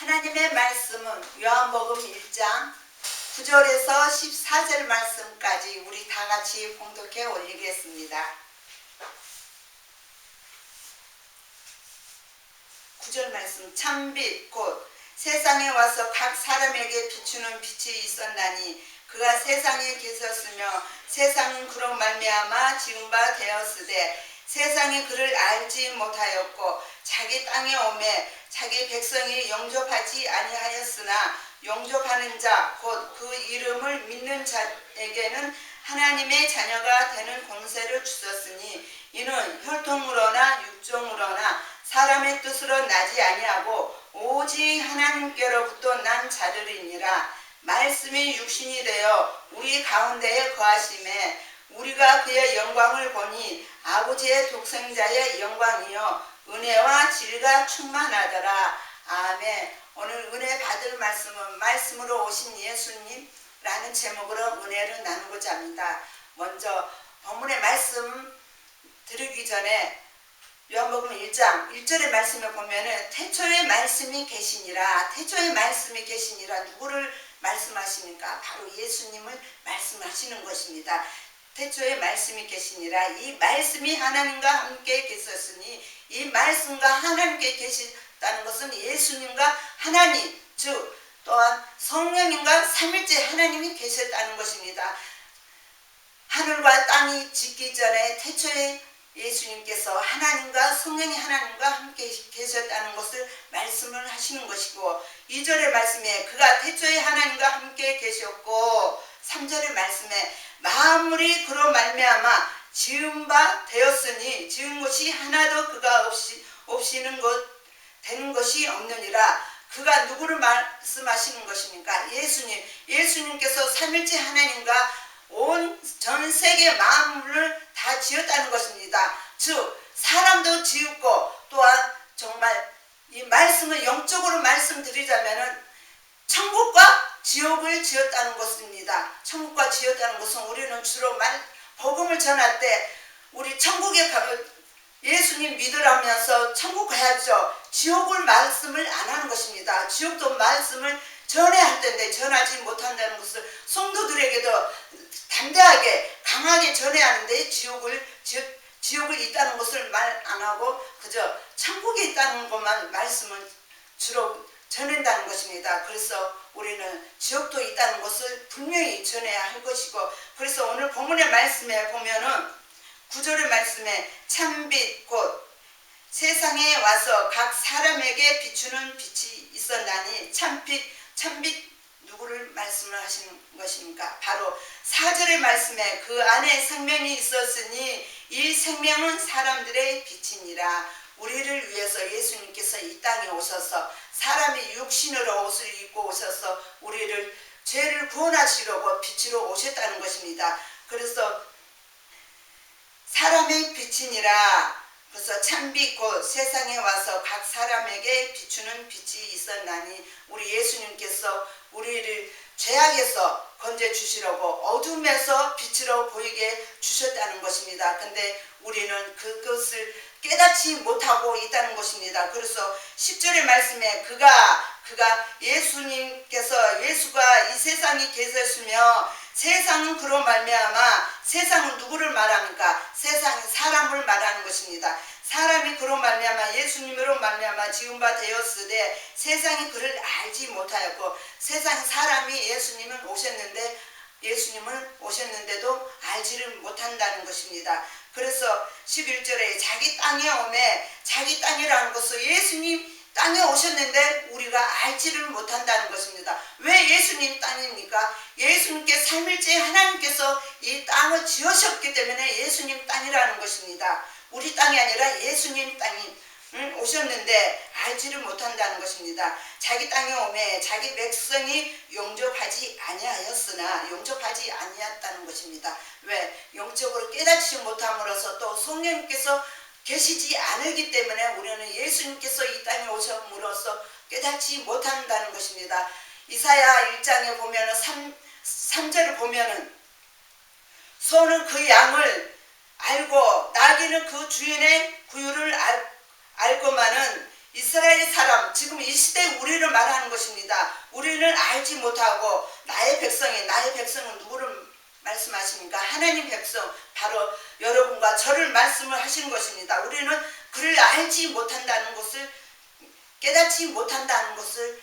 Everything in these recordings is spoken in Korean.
하나님의 말씀은 요한복음 1장 9절에서 14절 말씀까지 우리 다 같이 봉독해 올리겠습니다. 9절 말씀 참빛 곧 세상에 와서 각 사람에게 비추는 빛이 있었나니 그가 세상에 계셨으며 세상은 그로 말미암아 지은 바 되었으되 세상이 그를 알지 못하였고 자기 땅에 오매 자기 백성이 영접하지 아니하였으나 영접하는 자 곧 그 이름을 믿는 자에게는 하나님의 자녀가 되는 공세를 주셨으니 이는 혈통으로나 육종으로나 사람의 뜻으로 나지 아니하고 오직 하나님께로부터 난 자들이니라. 말씀이 육신이 되어 우리 가운데에 거하심에 우리가 그의 영광을 보니 아버지의 독생자의 영광이요 은혜와 질과 충만하더라. 아멘. 오늘 은혜 받을 말씀은 말씀으로 오신 예수님라는 제목으로 은혜를 나누고자 합니다. 먼저 본문의 말씀 들으기 전에 요한복음 1장 1절의 말씀을 보면은 태초에 말씀이 계시니라. 태초에 말씀이 계시니라. 누구를 말씀하십니까? 바로 예수님을 말씀하시는 것입니다. 태초에 말씀이 계시니라 이 말씀이 하나님과 함께 계셨으니 이 말씀과 하나님께 계시다는 것은 예수님과 하나님 즉 또한 성령님과 삼일째 하나님이 계셨다는 것입니다. 하늘과 땅이 짓기 전에 태초에 예수님께서 하나님과 성령이 하나님과 함께 계셨다는 것을 말씀을 하시는 것이고 2절의 말씀에 그가 태초에 하나님과 함께 계셨고 3절의 말씀에 만물이 그로 말미암아 지은 바 되었으니 지은 것이 하나도 그가 없이 없이는 것 되는 것이 없느니라 그가 누구를 말씀하시는 것입니까? 예수님 예수님께서 삼일째 하나님과 온 전 세계 만물을 다 지었다는 것입니다. 즉 사람도 지었고 또한 정말 이 말씀을 영적으로 말씀드리자면은 천국과 지옥을 지었다는 것입니다. 천국과 지었다는 것은 우리는 주로 말 복음을 전할 때 우리 천국에 가 예수님 믿으라면서 천국 가야죠. 지옥을 말씀을 안 하는 것입니다. 지옥도 말씀을 전해야 할 텐데 전하지 못한다는 것을 성도들에게도 담대하게 강하게 전해야 하는데 지옥을 즉 지옥을 있다는 것을 말 안 하고 그저 천국에 있다는 것만 말씀을 주로 전한다는 것입니다. 그래서 우리는 지옥도 있다는 것을 분명히 전해야 할 것이고 그래서 오늘 본문의 말씀에 보면은 구절의 말씀에 참빛 곧 세상에 와서 각 사람에게 비추는 빛이 있었나니 참빛 참빛 누구를 말씀을 하시는 것입니까? 바로 사절의 말씀에 그 안에 생명이 있었으니 이 생명은 사람들의 빛이니라. 우리를 위해서 예수님께서 이 땅에 오셔서 사람이 육신으로 옷을 입고 오셔서 우리를 죄를 구원하시려고 빛으로 오셨다는 것입니다. 그래서 사람의 빛이니라. 그래서 참빛 곧 세상에 와서 각 사람에게 비추는 빛이 있었나니 우리 예수님께서 우리를 죄악에서 건져 주시려고 어둠에서 빛으로 보이게 주셨다는 것입니다. 근데 우리는 그것을 깨닫지 못하고 있다는 것입니다. 그래서 10절의 말씀에 그가 그가 예수님께서 예수가 이 세상에 계셨으며 세상은 그로 말미암아 세상은 누구를 말합니까? 세상은 사람을 말하는 것입니다. 사람이 그로 말미암아 예수님으로 말미암아 지은 바 되었으되 세상이 그를 알지 못하였고 세상 사람이 예수님을 오셨는데 예수님을 오셨는데도 알지를 못한다는 것입니다. 그래서 11절에 자기 땅에 오매 자기 땅이라는 것은 예수님 땅에 오셨는데 우리가 알지를 못한다는 것입니다. 왜 예수님 땅입니까? 예수님께 삼일째 하나님께서 이 땅을 지으셨기 때문에 예수님 땅이라는 것입니다. 우리 땅이 아니라 예수님 땅이 응, 오셨는데 알지를 못한다는 것입니다. 자기 땅에 오매 자기 백성이 용접하지 아니하였으나 용접하지 아니했다는 것입니다. 왜 영적으로 깨닫지 못함으로써 또 성령님께서 계시지 않기 때문에 우리는 예수님께서 이 땅에 오셨으로써 깨닫지 못한다는 것입니다. 이사야 1장에 보면은 3, 3절을 보면은 소는 그 양을 알고 나귀는 그 주인의 구유를 알, 알고만은 이스라엘 사람 지금 이 시대 우리를 말하는 것입니다. 우리는 알지 못하고 나의 백성이 나의 백성은 누구를 말씀하십니까? 하나님 백성 바로 여러분과 저를 말씀을 하시는 것입니다. 우리는 그를 알지 못한다는 것을 깨닫지 못한다는 것을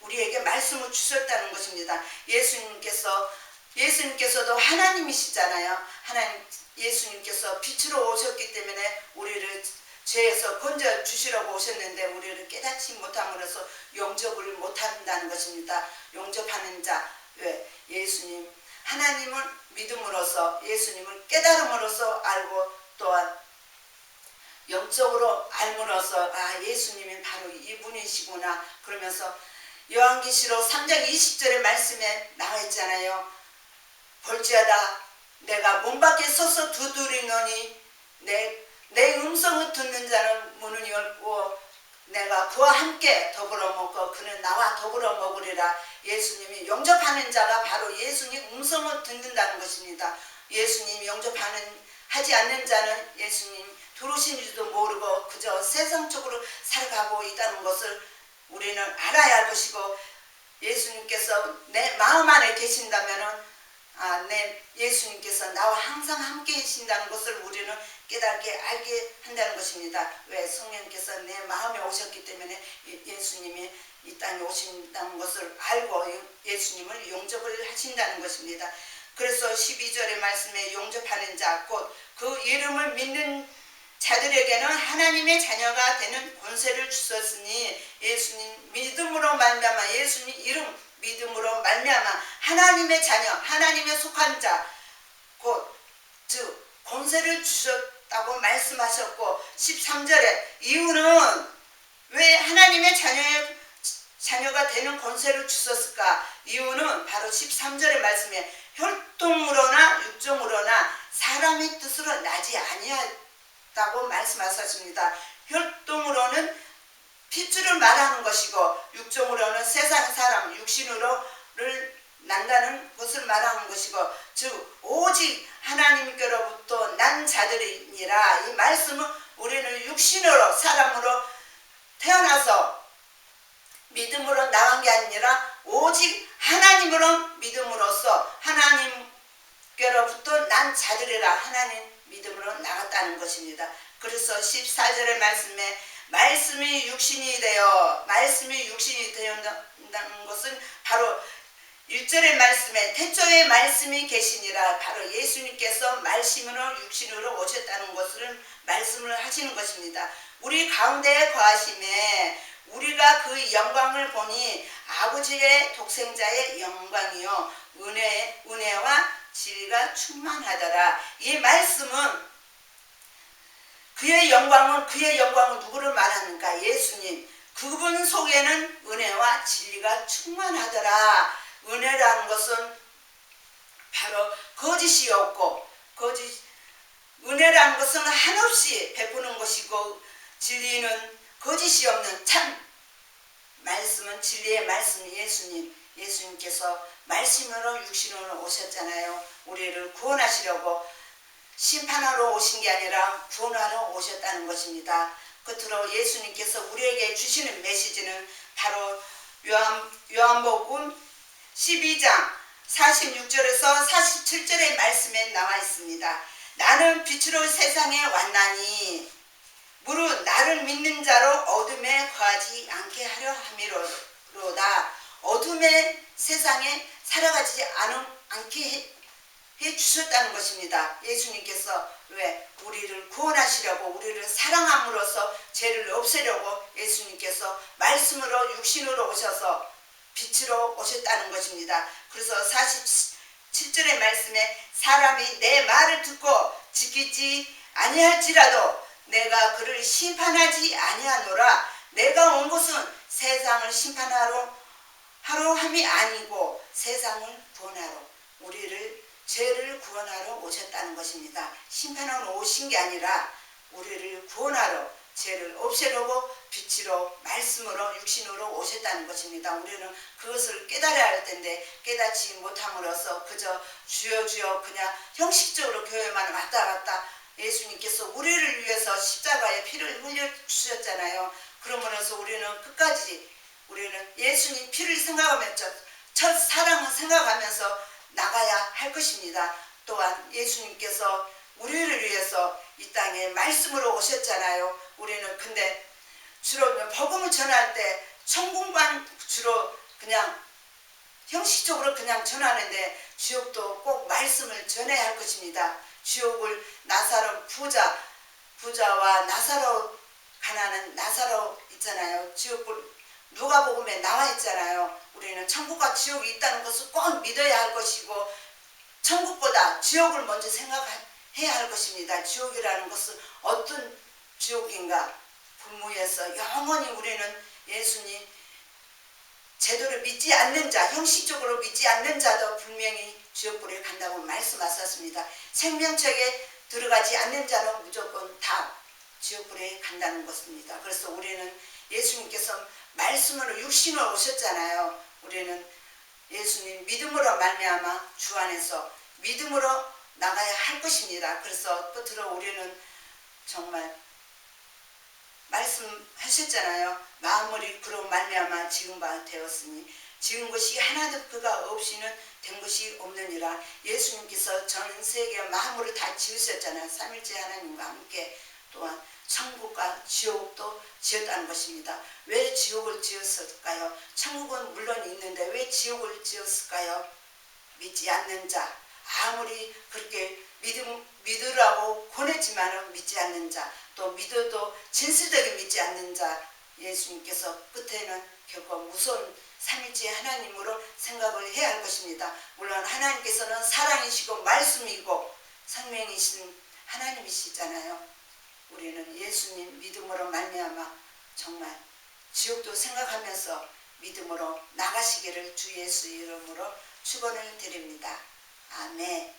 우리에게 말씀을 주셨다는 것입니다. 예수님께서 예수님께서도 하나님이시잖아요. 하나님 예수님께서 빛으로 오셨기 때문에 우리를 죄에서 건져 주시려고 오셨는데 우리를 깨닫지 못함으로써 용접을 못한다는 것입니다. 용접하는 자, 왜 예수님 하나님을 믿음으로써 예수님을 깨달음으로써 알고 또한 영적으로 알므로써 아 예수님이 바로 이분이시구나 그러면서 요한계시록 3장 20절의 말씀에 나와 있잖아요. 볼지어다 내가 문 밖에 서서 두드리노니 내, 내 음성을 듣는 자는 문을 열고 내가 그와 함께 더불어 먹고 그는 나와 더불어 먹으리라 예수님이 영접하는 자가 바로 예수님 음성을 듣는다는 것입니다. 예수님 영접하는 하지 않는 자는 예수님 들어오신지도 모르고 그저 세상적으로 살아가고 있다는 것을 우리는 알아야 할 것이고 예수님께서 내 마음 안에 계신다면은 아, 내 예수님께서 나와 항상 함께 계신다는 것을 우리는 깨닫게 알게 한다는 것입니다. 왜 성령께서 내 마음에 오셨기 때문에 예- 예수님이 이 땅에 오신다는 것을 알고 예수님을 용접을 하신다는 것입니다. 그래서 12절의 말씀에 용접하는 자, 곧 그 이름을 믿는 자들에게는 하나님의 자녀가 되는 권세를 주셨으니 예수님 믿음으로 말미암아 예수님 이름 믿음으로 말미암아 하나님의 자녀 하나님의 속한 자곧즉 권세를 주셨다고 말씀하셨고 13절에 이유는 왜 하나님의 자녀의 자녀가 되는 권세를 주셨을까? 이유는 바로 13절의 말씀에 혈통으로나 육정으로나 사람의 뜻으로 나지 아니하다고 말씀하셨습니다. 혈통으로는 핏줄을 말하는 것이고 육정으로는 세상 사람 육신으로를 난다는 것을 말하는 것이고 즉 오직 하나님께로부터 난 자들이니라 이 말씀은 우리는 육신으로 사람으로 태어나서 믿음으로 나간 게 아니라 오직 하나님으로 믿음으로써 하나님께로부터 난 자들이라 하나님 믿음으로 나갔다는 것입니다. 그래서 14절의 말씀에 말씀이 육신이 되어 말씀이 육신이 되었다는 것은 바로 1절의 말씀에 태초에 말씀이 계시니라 바로 예수님께서 말씀으로 육신으로 오셨다는 것을 말씀을 하시는 것입니다. 우리 가운데에 거하심에 우리가 그 영광을 보니 아버지의 독생자의 영광이요 은혜 은혜와 진리가 충만하더라. 이 말씀은 그의 영광은 그의 영광은 누구를 말하는가? 예수님. 그분 속에는 은혜와 진리가 충만하더라. 은혜라는 것은 바로 거짓이 없고 거짓 은혜라는 것은 한없이 베푸는 것이고 진리는 거짓이 없는 참 말씀은 진리의 말씀 예수님 예수님께서 말씀으로 육신으로 오셨잖아요. 우리를 구원하시려고 심판하러 오신 게 아니라 구원하러 오셨다는 것입니다. 끝으로 예수님께서 우리에게 주시는 메시지는 바로 요한, 요한복음 12장 46절에서 47절의 말씀에 나와 있습니다. 나는 빛으로 세상에 왔나니 무릇 나를 믿는 자로 어둠에 거하지 않게 하려 함이로다. 어둠의 세상에 살아가지 않게 해, 해 주셨다는 것입니다. 예수님께서 왜 우리를 구원하시려고 우리를 사랑함으로써 죄를 없애려고 예수님께서 말씀으로 육신으로 오셔서 빛으로 오셨다는 것입니다. 그래서 47절의 말씀에 사람이 내 말을 듣고 지키지 아니할지라도 내가 그를 심판하지 아니하노라. 내가 온 것은 세상을 심판하러 하러 함이 아니고 세상을 구원하러 우리를 죄를 구원하러 오셨다는 것입니다. 심판하러 오신 게 아니라 우리를 구원하러 죄를 없애려고 빛으로 말씀으로 육신으로 오셨다는 것입니다. 우리는 그것을 깨달아야 할 텐데 깨닫지 못함으로써 그저 주여 주여 그냥 형식적으로 교회만 왔다 갔다 예수님께서 우리를 위해서 십자가에 피를 흘려 주셨잖아요. 그러므로서 우리는 끝까지 우리는 예수님 피를 생각하면서 첫 사랑을 생각하면서 나가야 할 것입니다. 또한 예수님께서 우리를 위해서 이 땅에 말씀으로 오셨잖아요. 우리는 근데 주로 복음을 전할 때 천국만 주로 그냥 형식적으로 그냥 전하는데 지옥도 꼭 말씀을 전해야 할 것입니다. 지옥을 나사로 부자 부자와 나사로 가난한 나사로 있잖아요. 지옥을 누가 복음에 나와 있잖아요. 우리는 천국과 지옥이 있다는 것을 꼭 믿어야 할 것이고 천국보다 지옥을 먼저 생각해야 할 것입니다. 지옥이라는 것은 어떤 지옥인가? 불무에서 영원히 우리는 예수님 제대로 믿지 않는 자, 형식적으로 믿지 않는 자도 분명히 지옥불에 간다고 말씀하셨습니다. 생명책에 들어가지 않는 자는 무조건 다 지옥불에 간다는 것입니다. 그래서 우리는 예수님께서 말씀으로 육신으로 오셨잖아요. 우리는 예수님 믿음으로 말미암아 주 안에서 믿음으로 나가야 할 것입니다. 그래서 끝으로 우리는 정말 말씀하셨잖아요. 마음으로 그로 말미암아 지금바 되었으니 지은 것이 하나도 그가 없이는 된 것이 없느니라. 예수님께서 전 세계 마음으로 다 지으셨잖아요. 삼일째 하나님과 함께 또한 천국과 지옥도 지었다는 것입니다. 왜 지옥을 지었을까요? 천국은 물론 있는데 왜 지옥을 지었을까요? 믿지 않는 자 아무리 그렇게 믿음 믿으라고 권했지만은 믿지 않는 자 또 믿어도 진실되게 믿지 않는 자 예수님께서 끝에는 결코 무서운 삼일째 하나님으로 생각을 해야 할 것입니다. 물론 하나님께서는 사랑이시고 말씀이고 생명이신 하나님이시잖아요. 우리는 예수님 믿음으로 말미암아 정말 지옥도 생각하면서 믿음으로 나가시기를 주 예수 이름으로 축원을 드립니다. 아멘.